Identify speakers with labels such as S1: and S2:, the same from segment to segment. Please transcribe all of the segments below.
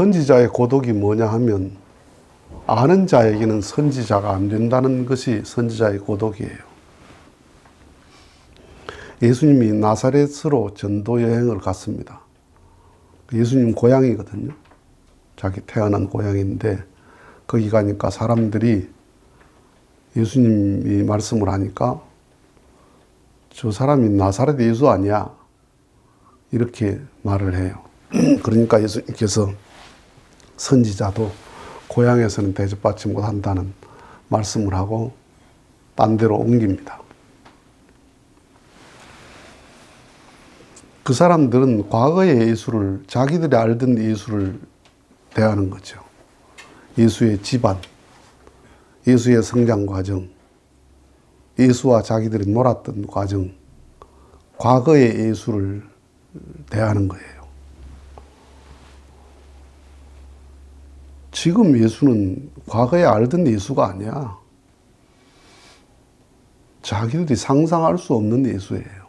S1: 선지자의 고독이 뭐냐 하면 아는 자에게는 선지자가 안 된다는 것이 선지자의 고독이에요. 예수님이 나사렛으로 전도 여행을 갔습니다. 예수님 고향이거든요. 자기 태어난 고향인데 거기 가니까 사람들이 예수님이 말씀을 하니까 저 사람이 나사렛 예수 아니야. 이렇게 말을 해요. 그러니까 예수님께서 선지자도 고향에서는 대접받지 못한다는 말씀을 하고 딴 데로 옮깁니다. 그 사람들은 과거의 예수를 자기들이 알던 예수를 대하는 거죠. 예수의 집안, 예수의 성장 과정, 예수와 자기들이 놀았던 과정, 과거의 예수를 대하는 거예요. 지금 예수는 과거에 알던 예수가 아니야. 자기들이 상상할 수 없는 예수예요.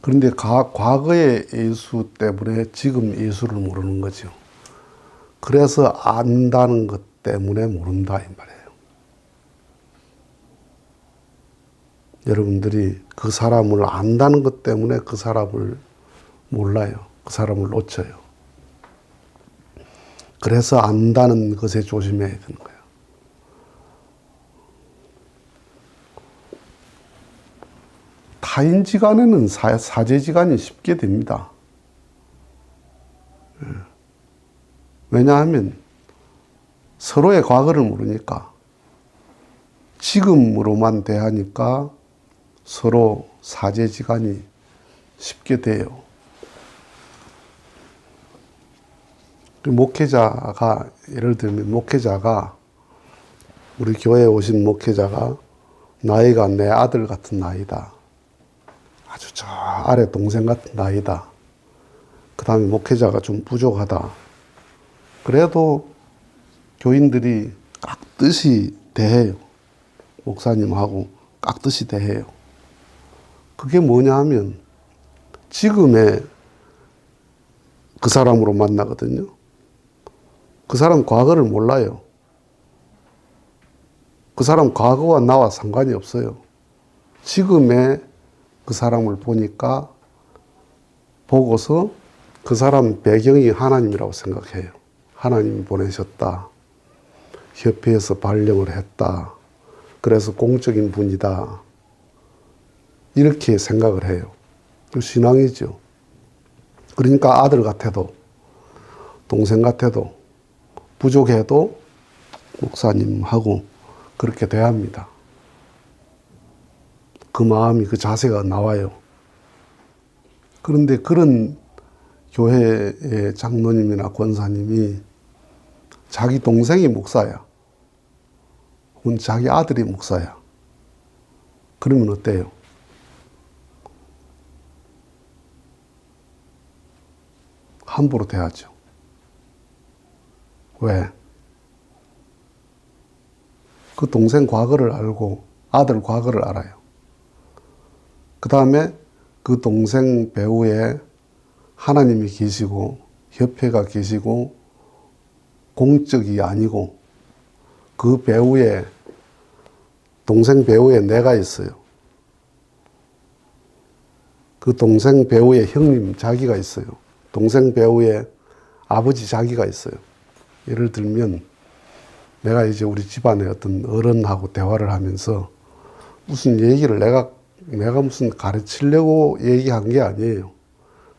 S1: 그런데 가, 과거의 예수 때문에 지금 예수를 모르는 거죠. 그래서 안다는 것 때문에 모른다 이 말이에요. 여러분들이 그 사람을 안다는 것 때문에 그 사람을 몰라요. 그 사람을 놓쳐요. 그래서 안다는 것에 조심해야 되는 거예요. 타인지간에는 사, 사제지간이 쉽게 됩니다. 예. 왜냐하면 서로의 과거를 모르니까 지금으로만 대하니까 서로 사제지간이 쉽게 돼요. 목회자가 예를 들면 목회자가 우리 교회에 오신 목회자가 나이가 내 아들 같은 나이다. 아주 저 아래 동생 같은 나이다. 그 다음에 목회자가 좀 부족하다. 그래도 교인들이 깍듯이 대해요. 목사님하고 깍듯이 대해요. 그게 뭐냐 하면 지금의 그 사람으로 만나거든요. 그 사람 과거를 몰라요. 그 사람 과거와 나와 상관이 없어요. 지금의 그 사람을 보니까 보고서 그 사람 배경이 하나님이라고 생각해요. 하나님이 보내셨다. 협회에서 발령을 했다. 그래서 공적인 분이다. 이렇게 생각을 해요. 그 신앙이죠. 그러니까 아들 같아도, 동생 같아도, 부족해도 목사님하고 그렇게 대합니다. 그 마음이, 그 자세가 나와요. 그런데 그런 교회의 장로님이나 권사님이 자기 동생이 목사야. 혹은 자기 아들이 목사야. 그러면 어때요? 함부로 대하죠. 왜? 그 동생 과거를 알고 아들 과거를 알아요. 그 다음에 그 동생 배우에 하나님이 계시고 협회가 계시고 공적이 아니고 그 배우에 동생 배우에 내가 있어요. 그 동생 배우의 형님 자기가 있어요. 동생 배우의 아버지 자기가 있어요. 예를 들면 내가 이제 우리 집안의 어떤 어른하고 대화를 하면서 무슨 얘기를 내가 내가 무슨 가르치려고 얘기한 게 아니에요.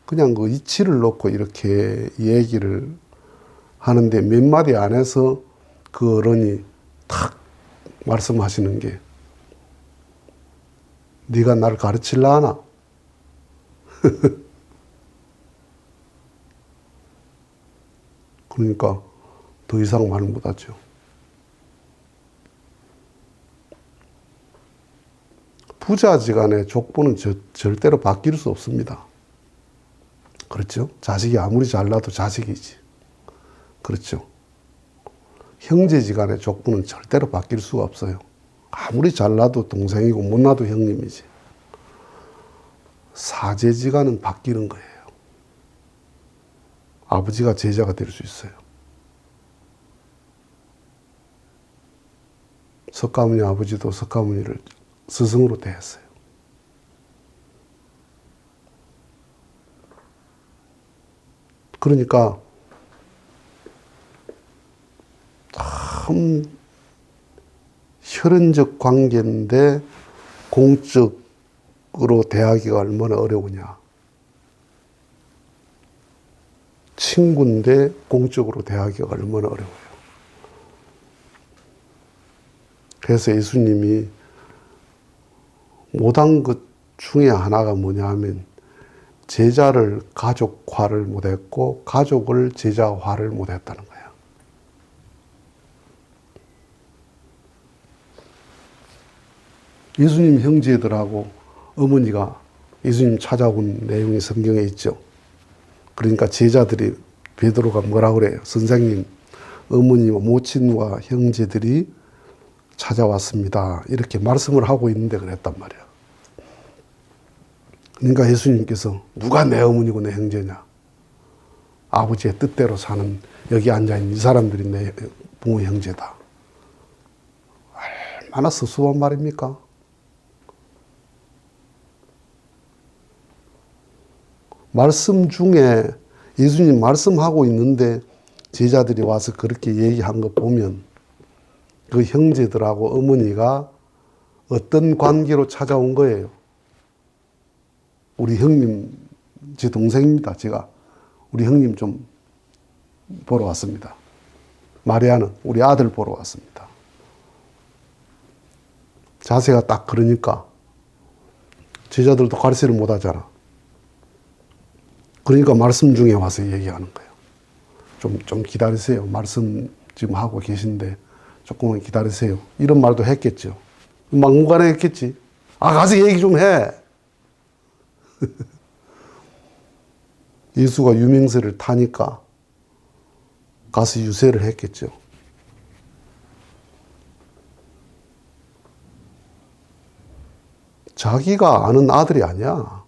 S1: 그냥 그 이치를 놓고 이렇게 얘기를 하는데 몇 마디 안에서 그 어른이 탁 말씀하시는 게 네가 나를 가르칠라 하나? 그러니까 더 이상 말 못하죠. 부자지간의 족보는 저, 절대로 바뀔 수 없습니다. 그렇죠? 자식이 아무리 잘나도 자식이지. 그렇죠? 형제지간의 족보는 절대로 바뀔 수가 없어요. 아무리 잘나도 동생이고 못나도 형님이지. 사제지간은 바뀌는 거예요. 아버지가 제자가 될 수 있어요. 석가모니 아버지도 석가모니를 스승으로 대했어요. 그러니까 참 혈연적 관계인데 공적으로 대하기가 얼마나 어려우냐. 친구인데 공적으로 대하기가 얼마나 어려워요. 그래서 예수님이 못한 것 중에 하나가 뭐냐 하면 제자를 가족화를 못했고 가족을 제자화를 못했다는 거야. 예수님 형제들하고 어머니가 예수님 찾아온 내용이 성경에 있죠. 그러니까 제자들이 베드로가 뭐라 그래요? 선생님, 어머니와 모친과 형제들이 찾아왔습니다. 이렇게 말씀을 하고 있는데 그랬단 말이야. 그러니까 예수님께서 누가 내 어머니고 내 형제냐? 아버지의 뜻대로 사는 여기 앉아있는 이 사람들이 내 부모 형제다. 얼마나 서수한 말입니까? 말씀 중에 예수님 말씀하고 있는데 제자들이 와서 그렇게 얘기한 거 보면 그 형제들하고 어머니가 어떤 관계로 찾아온 거예요. 우리 형님, 제 동생입니다. 제가 우리 형님 좀 보러 왔습니다. 마리아는 우리 아들 보러 왔습니다. 자세가 딱 그러니까 제자들도 가르치를 못 하잖아. 그러니까 말씀 중에 와서 얘기하는 거예요. 좀, 좀 기다리세요. 말씀 지금 하고 계신데 조금만 기다리세요. 이런 말도 했겠죠. 막무가내 했겠지. 아, 가서 얘기 좀 해. 예수가 유명세를 타니까 가서 유세를 했겠죠. 자기가 아는 아들이 아니야.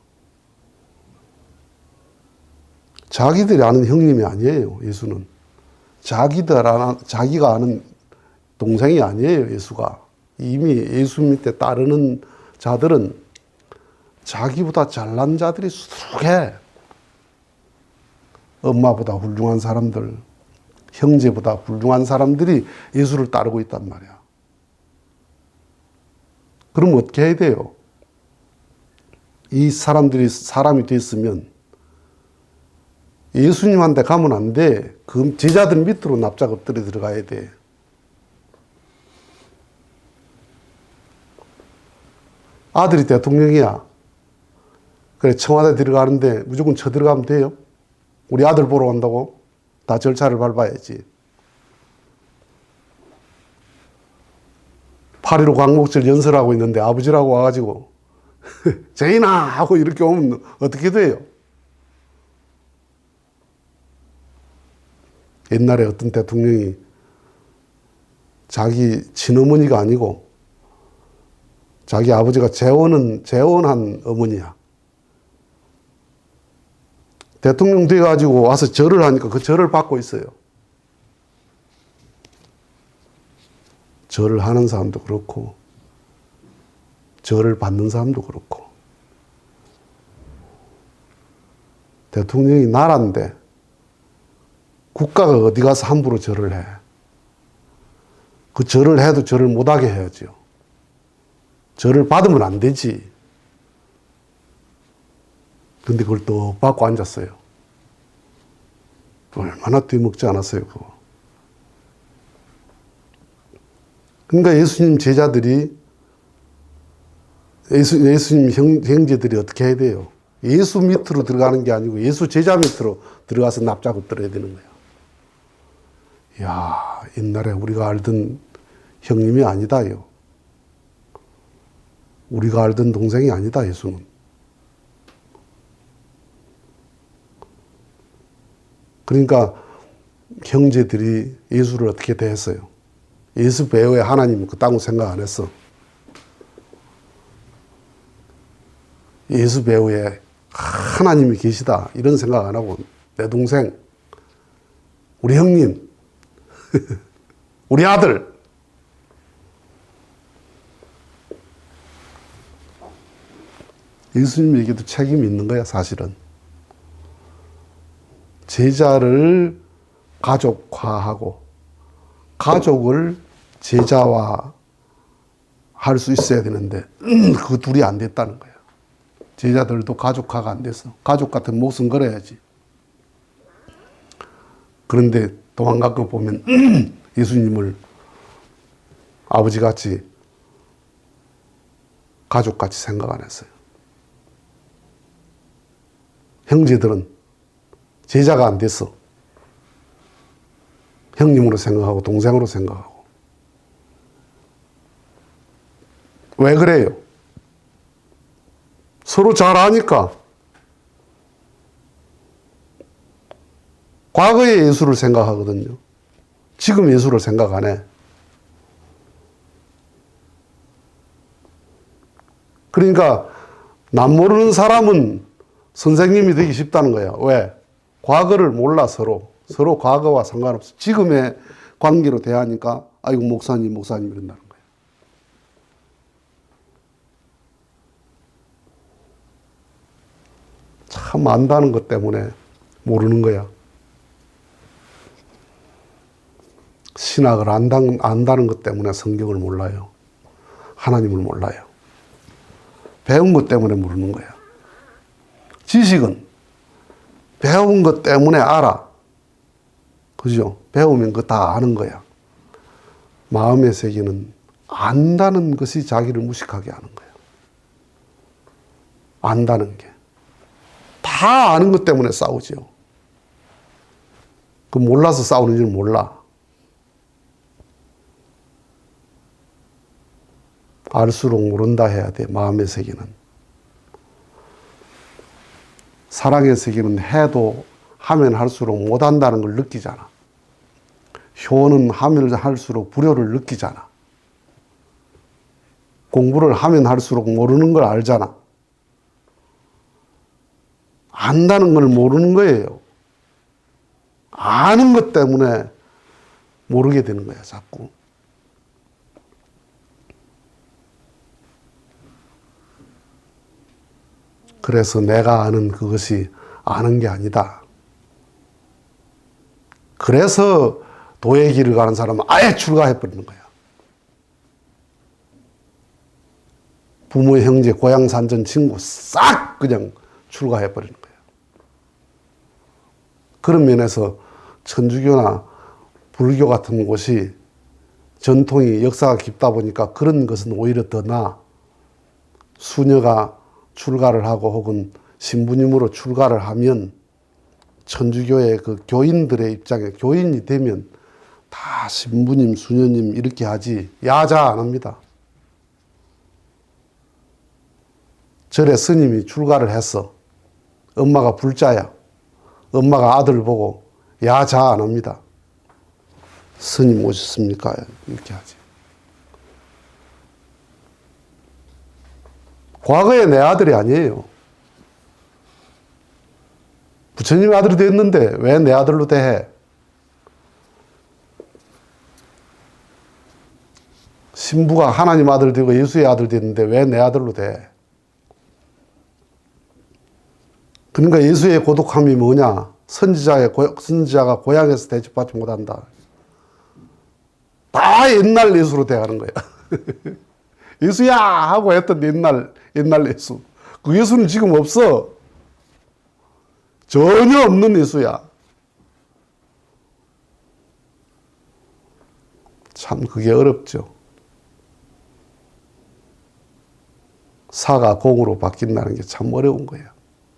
S1: 자기들이 아는 형님이 아니에요, 예수는. 자기들 아는, 자기가 아는 동생이 아니에요, 예수가. 이미 예수 밑에 따르는 자들은 자기보다 잘난 자들이 수두룩해. 엄마보다 훌륭한 사람들, 형제보다 훌륭한 사람들이 예수를 따르고 있단 말이야. 그럼 어떻게 해야 돼요? 이 사람들이 사람이 됐으면 예수님한테 가면 안 돼. 그 제자들 밑으로 납작 엎드려 들어가야 돼. 아들이 대통령이야. 그래, 청와대 들어가는데 무조건 쳐 들어가면 돼요. 우리 아들 보러 간다고? 다 절차를 밟아야지. 8.15 광복절 연설하고 있는데 아버지라고 와가지고, 제인아! 하고 이렇게 오면 어떻게 돼요? 옛날에 어떤 대통령이 자기 친어머니가 아니고 자기 아버지가 재혼은 재혼한 어머니야. 대통령 돼가지고 와서 절을 하니까 그 절을 받고 있어요. 절을 하는 사람도 그렇고, 절을 받는 사람도 그렇고, 대통령이 나라인데, 국가가 어디 가서 함부로 절을 해. 그 절을 해도 절을 못하게 해야죠. 절을 받으면 안 되지. 근데 그걸 또 받고 앉았어요. 얼마나 뒤먹지 않았어요, 그거. 그러니까 예수님 제자들이, 예수, 예수님 형, 형제들이 어떻게 해야 돼요? 예수 밑으로 들어가는 게 아니고 예수 제자 밑으로 들어가서 납작 엎드려야 되는 거예요. 야 옛날에 우리가 알던 형님이 아니다요. 우리가 알던 동생이 아니다, 예수는. 그러니까 형제들이 예수를 어떻게 대했어요? 예수 배후에 하나님은 그따구 생각 안 했어. 예수 배후에 하나님이 계시다. 이런 생각 안 하고 내 동생 우리 형님, 우리 아들. 예수님에게도 책임이 있는 거야, 사실은. 제자를 가족화하고, 가족을 제자화 할 수 있어야 되는데, 그 둘이 안 됐다는 거야. 제자들도 가족화가 안 됐어. 가족 같은 목숨 걸어야지. 그런데 도망간 거 보면 예수님을 아버지 같이 가족 같이 생각 안 했어요. 형제들은 제자가 안 됐어. 형님으로 생각하고 동생으로 생각하고. 왜 그래요? 서로 잘 아니까. 과거의 예수를 생각하거든요. 지금 예수를 생각 안 해. 그러니까 남 모르는 사람은 선생님이 되기 쉽다는 거야. 왜? 과거를 몰라 서로. 서로 과거와 상관없어. 지금의 관계로 대하니까 아이고 목사님 목사님 이런다는 거야. 참 안다는 것 때문에 모르는 거야. 신학을 안다는, 안다는 것 때문에 성경을 몰라요. 하나님을 몰라요. 배운 것 때문에 모르는 거야. 지식은 배운 것 때문에 알아. 그죠? 배우면 그거 다 아는 거야. 마음의 세계는 안다는 것이 자기를 무식하게 하는 거야. 안다는 게. 다 아는 것 때문에 싸우지요. 그 몰라서 싸우는 줄 몰라. 알수록 모른다 해야 돼, 마음의 세계는. 사랑의 세계는 해도 하면 할수록 못한다는 걸 느끼잖아. 효는 하면 할수록 불효를 느끼잖아. 공부를 하면 할수록 모르는 걸 알잖아. 안다는 걸 모르는 거예요. 아는 것 때문에 모르게 되는 거야, 자꾸. 그래서 내가 아는 그것이 아는 게 아니다. 그래서 도의 길을 가는 사람은 아예 출가해버리는 거야. 부모, 형제, 고향, 산전, 친구 싹 그냥 출가해버리는 거야. 그런 면에서 천주교나 불교 같은 곳이 전통이 역사가 깊다 보니까 그런 것은 오히려 더 나아. 수녀가 출가를 하고 혹은 신부님으로 출가를 하면 천주교의 그 교인들의 입장에 교인이 되면 다 신부님, 수녀님 이렇게 하지 야자 안 합니다. 절에 스님이 출가를 했어. 엄마가 불자야. 엄마가 아들 보고 야자 안 합니다. 스님 오셨습니까? 이렇게 하지. 과거에 내 아들이 아니에요. 부처님 아들이 됐는데 왜 내 아들로 대해? 신부가 하나님 아들 되고 예수의 아들 됐는데 왜 내 아들로 대? 그러니까 예수의 고독함이 뭐냐? 선지자의 고, 선지자가 고향에서 대접받지 못한다. 다 옛날 예수로 대하는 거야. 예수야 하고 했던 옛날 옛날 예수. 그 예수는 지금 없어. 전혀 없는 예수야. 참 그게 어렵죠. 사가 공으로 바뀐다는 게 참 어려운 거예요.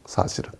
S1: 사실은.